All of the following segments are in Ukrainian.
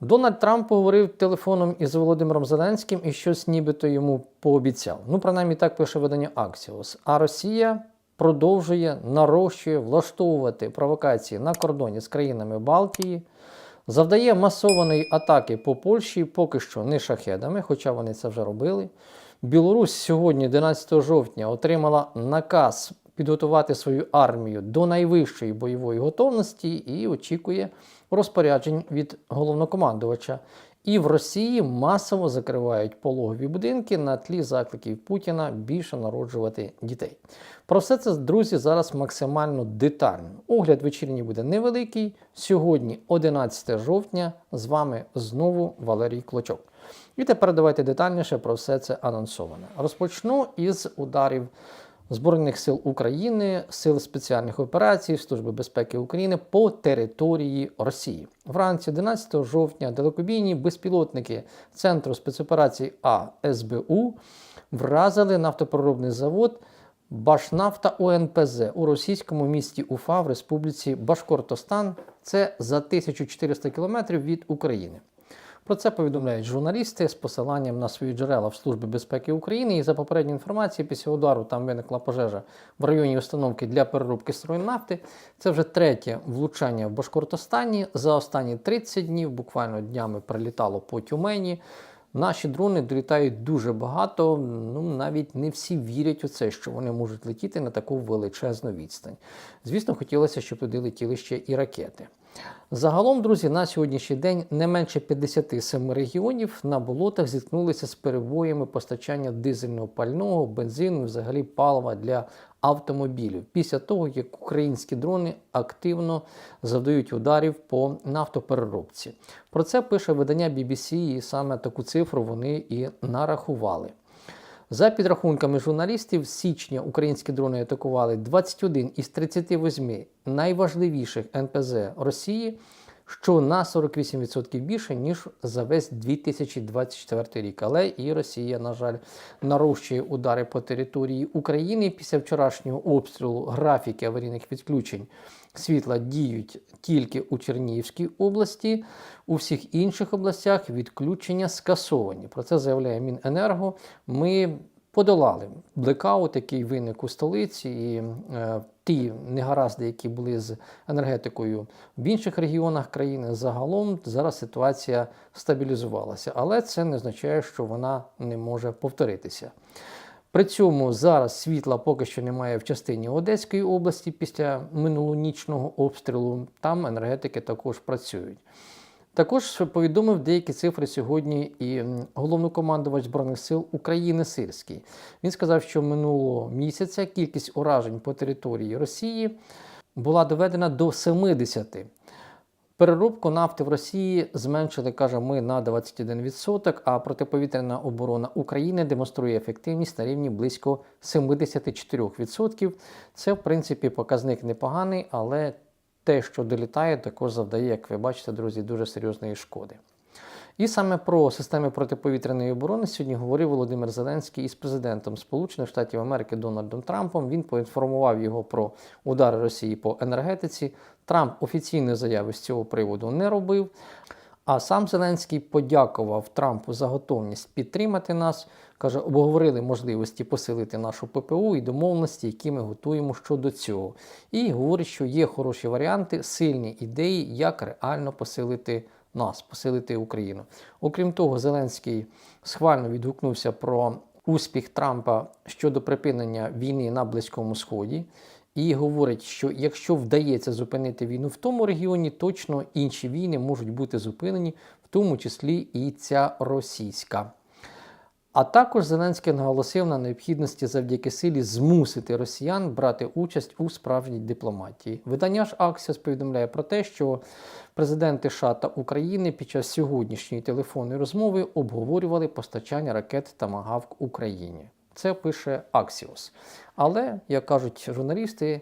Дональд Трамп поговорив телефоном із Володимиром Зеленським і щось нібито йому пообіцяв. Ну, принаймні так пише видання Axios. А Росія продовжує нарощує влаштовувати провокації на кордоні з країнами Балтії, завдає масованої атаки по Польщі, поки що не шахедами, хоча вони це вже робили. Білорусь сьогодні, 11 жовтня, отримала наказ підготувати свою армію до найвищої бойової готовності і очікує розпоряджень від головнокомандувача. І в Росії масово закривають пологові будинки на тлі закликів Путіна більше народжувати дітей. Про все це, друзі, зараз максимально детально. Огляд вечірній буде невеликий. Сьогодні, 11 жовтня, з вами знову Валерій Клочок. І тепер давайте детальніше про все це анонсоване. Розпочну із ударів Збройних сил України, Сил спеціальних операцій, Служби безпеки України по території Росії. Вранці 11 жовтня далекобійні безпілотники Центру спецоперацій А СБУ вразили нафтопереробний завод Башнафта ОНПЗ у російському місті Уфа в Республіці Башкортостан. Це за 1400 кілометрів від України. Про це повідомляють журналісти з посиланням на свої джерела в Службі безпеки України. І за попередньою інформацією, після удару там виникла пожежа в районі установки для переробки строї нафти. Це вже третє влучання в Башкортостані. За останні 30 днів, буквально днями прилітало по Тюмені. Наші дрони долітають дуже багато. Ну навіть не всі вірять у це, що вони можуть летіти на таку величезну відстань. Звісно, хотілося, щоб туди летіли ще і ракети. Загалом, друзі, на сьогоднішній день не менше 57 регіонів на болотах зіткнулися з перебоями постачання дизельного пального, бензину, взагалі палива для автомобілів після того, як українські дрони активно завдають ударів по нафтопереробці. Про це пише видання BBC, і саме таку цифру вони і нарахували. За підрахунками журналістів, з січня українські дрони атакували 21 із 38 найважливіших НПЗ Росії, що на 48% більше, ніж за весь 2024 рік. Але і Росія, на жаль, нарощує удари по території України після вчорашнього обстрілу графіки аварійних відключень. Світла діють тільки у Чернігівській області, у всіх інших областях відключення скасовані. Про це заявляє Міненерго. Ми подолали блекаут, який виник у столиці, і е, ті негаразди, які були з енергетикою в інших регіонах країни, загалом зараз ситуація стабілізувалася, але це не означає, що вона не може повторитися. При цьому зараз світла поки що немає в частині Одеської області після минулонічного обстрілу. Там енергетики також працюють. Також повідомив деякі цифри сьогодні і головнокомандувач Збройних сил України Сирський. Він сказав, що минулого місяця кількість уражень по території Росії була доведена до 70. Переробку нафти в Росії зменшили, каже, ми на 21%, а протиповітряна оборона України демонструє ефективність на рівні близько 74%. Це, в принципі, показник непоганий, але те, що долітає, також завдає, як ви бачите, друзі, дуже серйозної шкоди. І саме про системи протиповітряної оборони сьогодні говорив Володимир Зеленський із президентом Сполучених Штатів Америки Дональдом Трампом. Він поінформував його про удари Росії по енергетиці. Трамп офіційної заяви з цього приводу не робив. А сам Зеленський подякував Трампу за готовність підтримати нас. Каже, обговорили можливості посилити нашу ППУ і домовленості, які ми готуємо щодо цього. І говорить, що є хороші варіанти, сильні ідеї, як реально посилити нас, посилити Україну. Окрім того, Зеленський схвально відгукнувся про успіх Трампа щодо припинення війни на Близькому Сході. І говорить, що якщо вдається зупинити війну в тому регіоні, точно інші війни можуть бути зупинені, в тому числі і ця російська. А також Зеленський наголосив на необхідності завдяки силі змусити росіян брати участь у справжній дипломатії. Видання ж Axios повідомляє про те, що президенти США та України під час сьогоднішньої телефонної розмови обговорювали постачання ракет Тамагавк Україні. Це пише Axios. Але, як кажуть журналісти,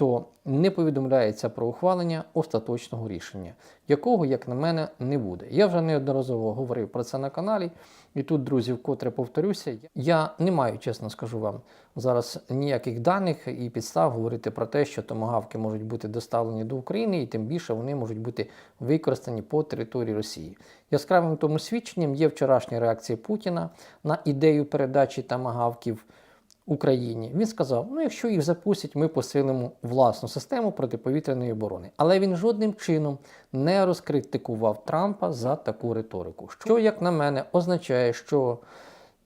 то не повідомляється про ухвалення остаточного рішення, якого, як на мене, не буде. Я вже неодноразово говорив про це на каналі, і тут, друзі, вкотре повторюся, я не маю, чесно скажу вам, зараз ніяких даних і підстав говорити про те, що томагавки можуть бути доставлені до України, і тим більше вони можуть бути використані по території Росії. Яскравим тому свідченням є вчорашня реакція Путіна на ідею передачі томагавків. Україні. Він сказав: ну, якщо їх запустять, ми посилимо власну систему протиповітряної оборони. Але він жодним чином не розкритикував Трампа за таку риторику. Що, як на мене, означає, що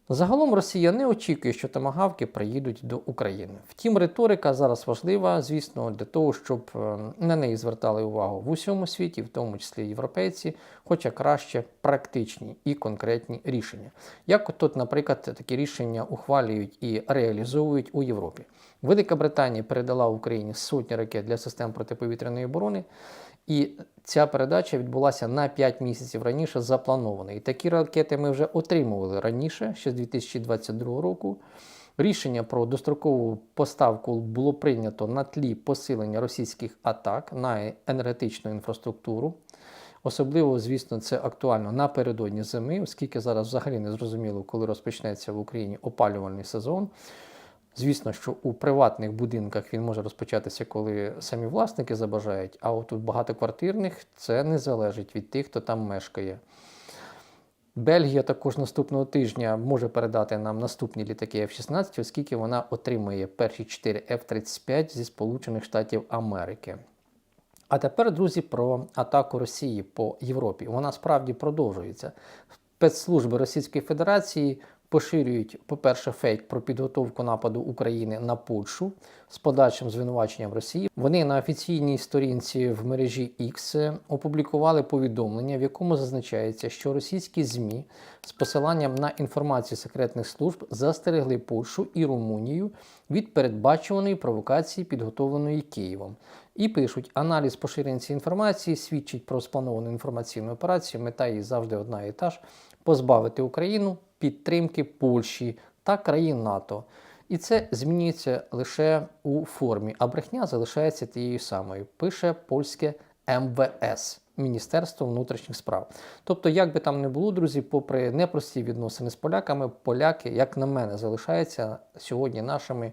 загалом Росія не очікує, що томагавки приїдуть до України. Втім, риторика зараз важлива, звісно, для того, щоб е, на неї звертали увагу в усьому світі, в тому числі європейці, хоча краще практичні і конкретні рішення. Як тут, наприклад, такі рішення ухвалюють і реалізовують у Європі. Велика Британія передала Україні сотні ракет для систем протиповітряної оборони. І ця передача відбулася на 5 місяців раніше заплановано. І такі ракети ми вже отримували раніше, ще з 2022 року. Рішення про дострокову поставку було прийнято на тлі посилення російських атак на енергетичну інфраструктуру. Особливо, звісно, це актуально напередодні зими, оскільки зараз взагалі не зрозуміло, коли розпочнеться в Україні опалювальний сезон. Звісно, що у приватних будинках він може розпочатися, коли самі власники забажають, а от у багатоквартирних це не залежить від тих, хто там мешкає. Бельгія також наступного тижня може передати нам наступні літаки F-16, оскільки вона отримує перші 4 F-35 зі Сполучених Штатів Америки. А тепер, друзі, про атаку Росії по Європі. Вона справді продовжується. Спецслужби Російської Федерації поширюють, по-перше, фейк про підготовку нападу України на Польщу з подальшим звинуваченням Росії. Вони на офіційній сторінці в мережі X опублікували повідомлення, в якому зазначається, що російські ЗМІ з посиланням на інформацію секретних служб застерегли Польщу і Румунію від передбачуваної провокації, підготовленої Києвом. І пишуть, аналіз поширення цієї інформації свідчить про сплановану інформаційну операцію. Мета її завжди одна і та ж позбавити Україну підтримки Польщі та країн НАТО. І це змінюється лише у формі, а брехня залишається тією самою. Пише польське МВС Міністерство внутрішніх справ. Тобто, як би там не було, друзі, попри непрості відносини з поляками, поляки, як на мене, залишаються сьогодні нашими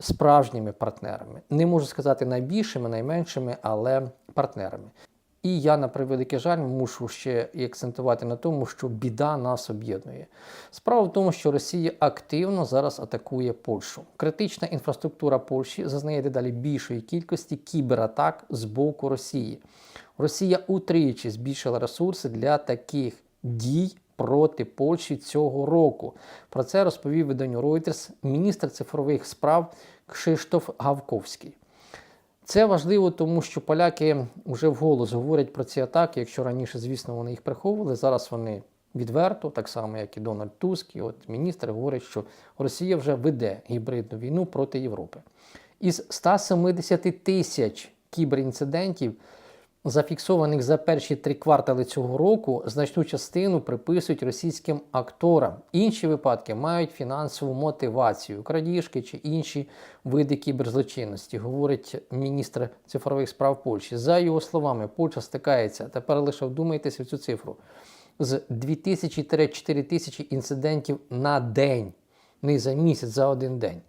справжніми партнерами. Не можу сказати найбільшими, найменшими, але партнерами. І я, на превеликий жаль, мушу ще і акцентувати на тому, що біда нас об'єднує. Справа в тому, що Росія активно зараз атакує Польщу. Критична інфраструктура Польщі зазнає дедалі більшої кількості кібератак з боку Росії. Росія утричі збільшила ресурси для таких дій проти Польщі цього року. Про це розповів виданню Reuters міністр цифрових справ Кшиштоф Гавковський. Це важливо, тому що поляки вже вголос говорять про ці атаки. Якщо раніше, звісно, вони їх приховували, зараз вони відверто, так само як і Дональд Туск, і от міністр говорить, що Росія вже веде гібридну війну проти Європи. Із 170 тисяч кіберінцидентів зафіксованих за перші три квартали цього року, значну частину приписують російським акторам. Інші випадки мають фінансову мотивацію, крадіжки чи інші види кіберзлочинності, говорить міністр цифрових справ Польщі. За його словами, Польща стикається. Тепер лише вдумайтеся в цю цифру. З 2000-4 тисячі інцидентів на день, не за місяць, за один день.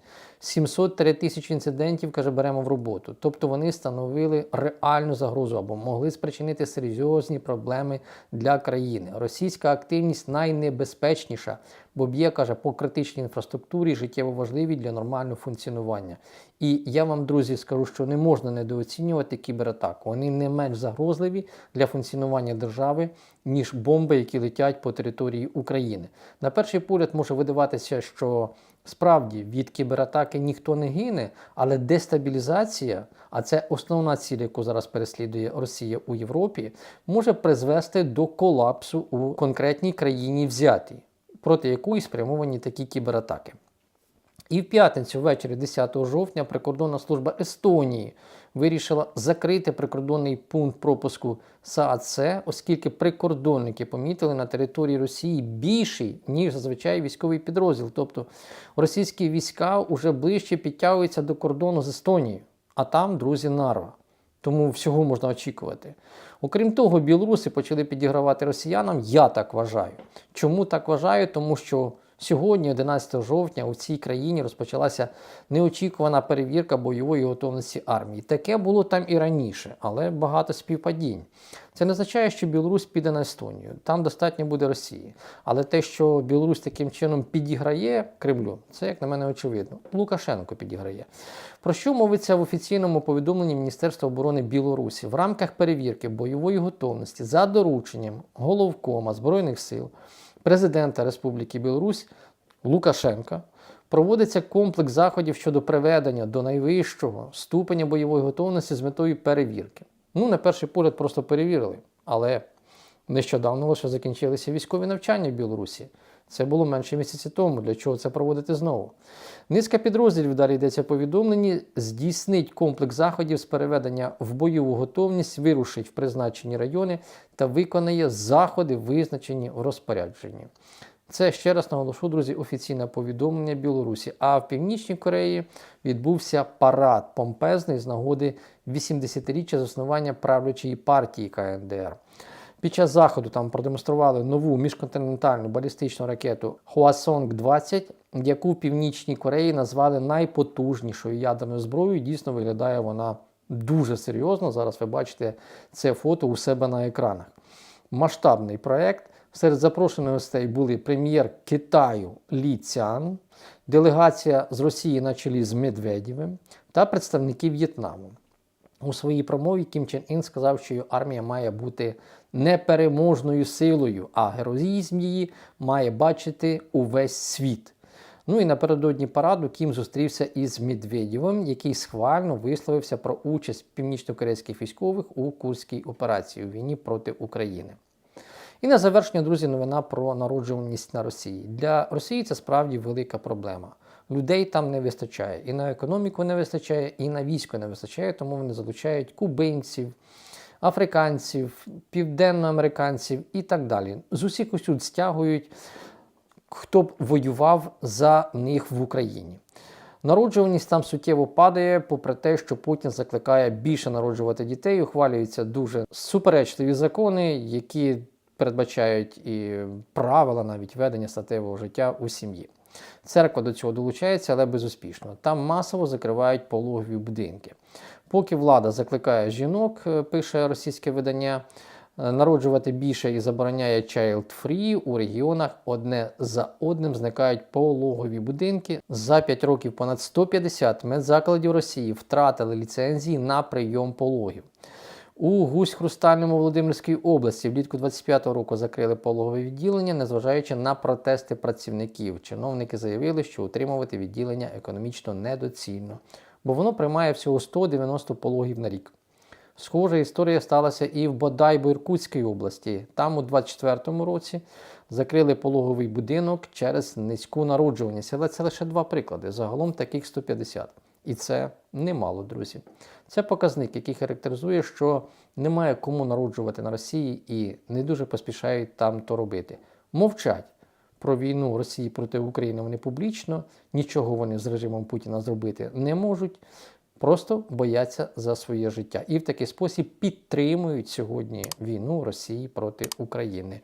703 тисячі інцидентів, каже, беремо в роботу. Тобто вони становили реальну загрозу або могли спричинити серйозні проблеми для країни. Російська активність найнебезпечніша, бо б'є, каже, по критичній інфраструктурі життєво важливі для нормального функціонування. І я вам, друзі, скажу, що не можна недооцінювати кібератаку. Вони не менш загрозливі для функціонування держави, ніж бомби, які летять по території України. На перший погляд може видаватися, що Справді від кібератаки ніхто не гине, але дестабілізація, а це основна ціль, яку зараз переслідує Росія у Європі, може призвести до колапсу у конкретній країні взятій, проти якої спрямовані такі кібератаки. І в п'ятницю ввечері 10 жовтня прикордонна служба Естонії вирішила закрити прикордонний пункт пропуску САЦ, оскільки прикордонники помітили на території Росії більший, ніж зазвичай військовий підрозділ. Тобто російські війська вже ближче підтягуються до кордону з Естонією. А там, друзі, нарва. Тому всього можна очікувати. Окрім того, білоруси почали підігравати росіянам. Я так вважаю. Чому так вважаю? Тому що сьогодні, 11 жовтня, у цій країні розпочалася неочікувана перевірка бойової готовності армії. Таке було там і раніше, але багато співпадінь. Це не означає, що Білорусь піде на Естонію. Там достатньо буде Росії. Але те, що Білорусь таким чином підіграє Кремлю, це, як на мене, очевидно. Лукашенко підіграє. Про що мовиться в офіційному повідомленні Міністерства оборони Білорусі в рамках перевірки бойової готовності за дорученням головкома Збройних сил президента Республіки Білорусь Лукашенка проводиться комплекс заходів щодо приведення до найвищого ступеня бойової готовності з метою перевірки. Ну, на перший погляд, просто перевірили, але нещодавно лише закінчилися військові навчання в Білорусі. Це було менше місяці тому. Для чого це проводити знову? Низка підрозділів, далі йдеться повідомлені, здійснить комплекс заходів з переведення в бойову готовність, вирушить в призначені райони та виконає заходи, визначені в розпорядженні. Це ще раз наголошу, друзі, офіційне повідомлення Білорусі. А в Північній Кореї відбувся парад помпезний з нагоди 80-річчя заснування правлячої партії КНДР. Під час заходу там продемонстрували нову міжконтинентальну балістичну ракету Hwasong-20, яку в Північній Кореї назвали найпотужнішою ядерною зброєю. Дійсно виглядає вона дуже серйозно. Зараз ви бачите це фото у себе на екранах. Масштабний проект. Серед запрошених гостей були прем'єр Китаю Лі Цян, делегація з Росії на чолі з Медведєвим та представники В'єтнаму. У своїй промові Кім Чен Ін сказав, що армія має бути непереможною силою, а героїзм її має бачити увесь світ. Ну і напередодні параду Кім зустрівся із Медведєвим, який схвально висловився про участь північно-корейських військових у Курській операції у війні проти України. І на завершення, друзі, новина про народжуваність на Росії. Для Росії це справді велика проблема. Людей там не вистачає. І на економіку не вистачає, і на військо не вистачає, тому вони залучають кубинців, африканців, південноамериканців і так далі. З усіх усюд стягують, хто б воював за них в Україні. Народжуваність там суттєво падає, попри те, що Путін закликає більше народжувати дітей, ухвалюються дуже суперечливі закони, які передбачають і правила навіть ведення статевого життя у сім'ї. Церква до цього долучається, але безуспішно. Там масово закривають пологові будинки. Поки влада закликає жінок, е, пише російське видання, е, народжувати більше і забороняє child-free, у регіонах одне за одним зникають пологові будинки. За 5 років понад 150 медзакладів Росії втратили ліцензії на прийом пологів. У Гусь Хрустальному Володимирській області влітку 25-го року закрили пологове відділення, незважаючи на протести працівників. Чиновники заявили, що утримувати відділення економічно недоцільно, бо воно приймає всього 190 пологів на рік. Схожа історія сталася і в Бодайбо-Іркутській області. Там у 24-му році закрили пологовий будинок через низьку народжуваність. Але це лише два приклади. Загалом таких 150. І це немало, друзі. Це показник, який характеризує, що немає кому народжувати на Росії і не дуже поспішають там то робити. Мовчать про війну Росії проти України вони публічно, нічого вони з режимом Путіна зробити не можуть, просто бояться за своє життя. І в такий спосіб підтримують сьогодні війну Росії проти України.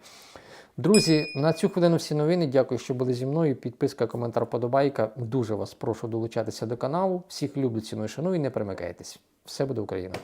Друзі, на цю хвилину всі новини. Дякую, що були зі мною. Підписка, коментар, подобайка. Дуже вас прошу долучатися до каналу. Всіх люблю, ціную, шаную і не перемикайтесь. Все буде Україна!